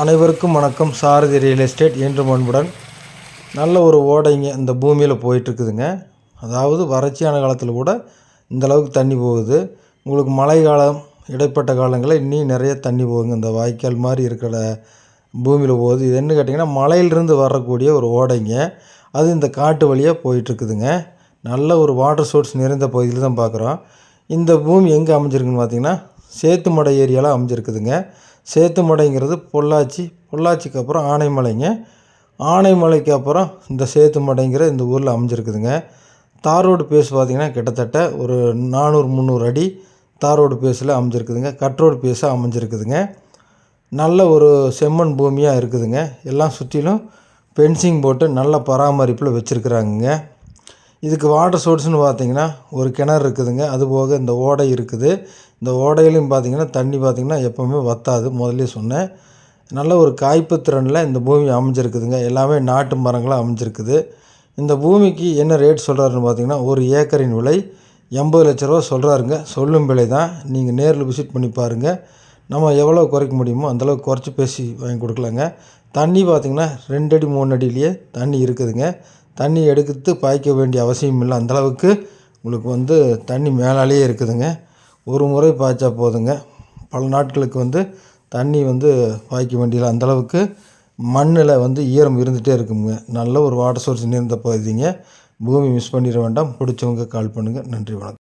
அனைவருக்கும் வணக்கம். சாரதி real estate என்று அன்புடன். நல்ல ஒரு ஓடைங்க இந்த பூமியில் போயிட்டுருக்குதுங்க. அதாவது வறட்சியான காலத்தில் கூட இந்த அளவுக்கு தண்ணி போகுது. உங்களுக்கு மழை காலம் இடைப்பட்ட காலங்களில் இன்னும் நிறைய தண்ணி போகுங்க. இந்த வாய்க்கால் மாதிரி இருக்கிற பூமியில் போகுது. இது என்ன கேட்டிங்கன்னா மலையிலிருந்து வரக்கூடிய ஒரு ஓடைங்க. அது இந்த காட்டு வழியாக போயிட்டுருக்குதுங்க. நல்ல ஒரு வாட்டர் சோர்ஸ் நிறைந்த பகுதியில் தான் பார்க்குறோம் இந்த பூமி எங்கே அமைஞ்சிருக்குன்னு பார்த்தீங்கன்னா சேத்துமடை ஏரியாவில் அமைஞ்சிருக்குதுங்க. சேத்துமடைங்கிறது பொள்ளாச்சி பொள்ளாச்சிக்கு அப்புறம் ஆனைமலைங்க. ஆனைமலைக்கு அப்புறம் இந்த சேத்துமடைங்கிற இந்த ஊரில் அமைஞ்சிருக்குதுங்க. தார் ரோடு பேஸ் பார்த்திங்கன்னா கிட்டத்தட்ட ஒரு நானூறு முந்நூறு அடி தார் ரோடு பேஸில் அமைஞ்சிருக்குதுங்க. கட்ரோடு பேஸாக அமைஞ்சிருக்குதுங்க. நல்ல ஒரு செம்மண் பூமியாக இருக்குதுங்க. எல்லாம் சுற்றிலும் பென்சிங் போட்டு நல்ல பராமரிப்பில் வச்சுருக்குறாங்கங்க. இதுக்கு வாட்டர் சோர்ஸ்னு பார்த்தீங்கன்னா ஒரு கிணறு இருக்குதுங்க. அதுபோக இந்த ஓடை இருக்குது. இந்த ஓடையிலையும் பார்த்தீங்கன்னா தண்ணி பார்த்தீங்கன்னா எப்போவுமே வற்றாது முதல்ல சொன்னேன். நல்ல ஒரு காய்ப்பு திறனில் இந்த பூமி அமைஞ்சிருக்குதுங்க. எல்லாமே நாட்டு மரங்களாக அமைஞ்சிருக்குது. இந்த பூமிக்கு என்ன ரேட் சொல்கிறாருன்னு பார்த்தீங்கன்னா ஒரு ஏக்கரின் விலை எண்பது லட்ச ரூபா சொல்கிறாருங்க சொல்லும் விலை தான் நீங்கள் நேரில் விசிட் பண்ணி பாருங்கள் நம்ம எவ்வளோ குறைக்க முடியுமோ அந்தளவுக்கு குறைச்சி பேசி வாங்கி கொடுக்கலாங்க. தண்ணி பார்த்திங்கன்னா ரெண்டு அடி மூணு அடியிலேயே தண்ணி இருக்குதுங்க. தண்ணி எடுத்து பாய்க்க வேண்டிய அவசியம் இல்லை. அந்தளவுக்கு உங்களுக்கு வந்து தண்ணி மேலாலேயே இருக்குதுங்க. ஒரு முறை பாய்ச்சா போதுங்க. பல நாட்களுக்கு வந்து தண்ணி வந்து பாய்க்க வேண்டியதில்லை. அந்தளவுக்கு மண்ணில் வந்து ஈரம் இருந்துகிட்டே இருக்குங்க. நல்ல ஒரு வாட்டர் சோர்ஸ் நிறைந்த பகுதிங்க. பூமி மிஸ் பண்ணிட வேண்டாம். பிடிச்சவங்க கால் பண்ணுங்கள் நன்றி வணக்கம்.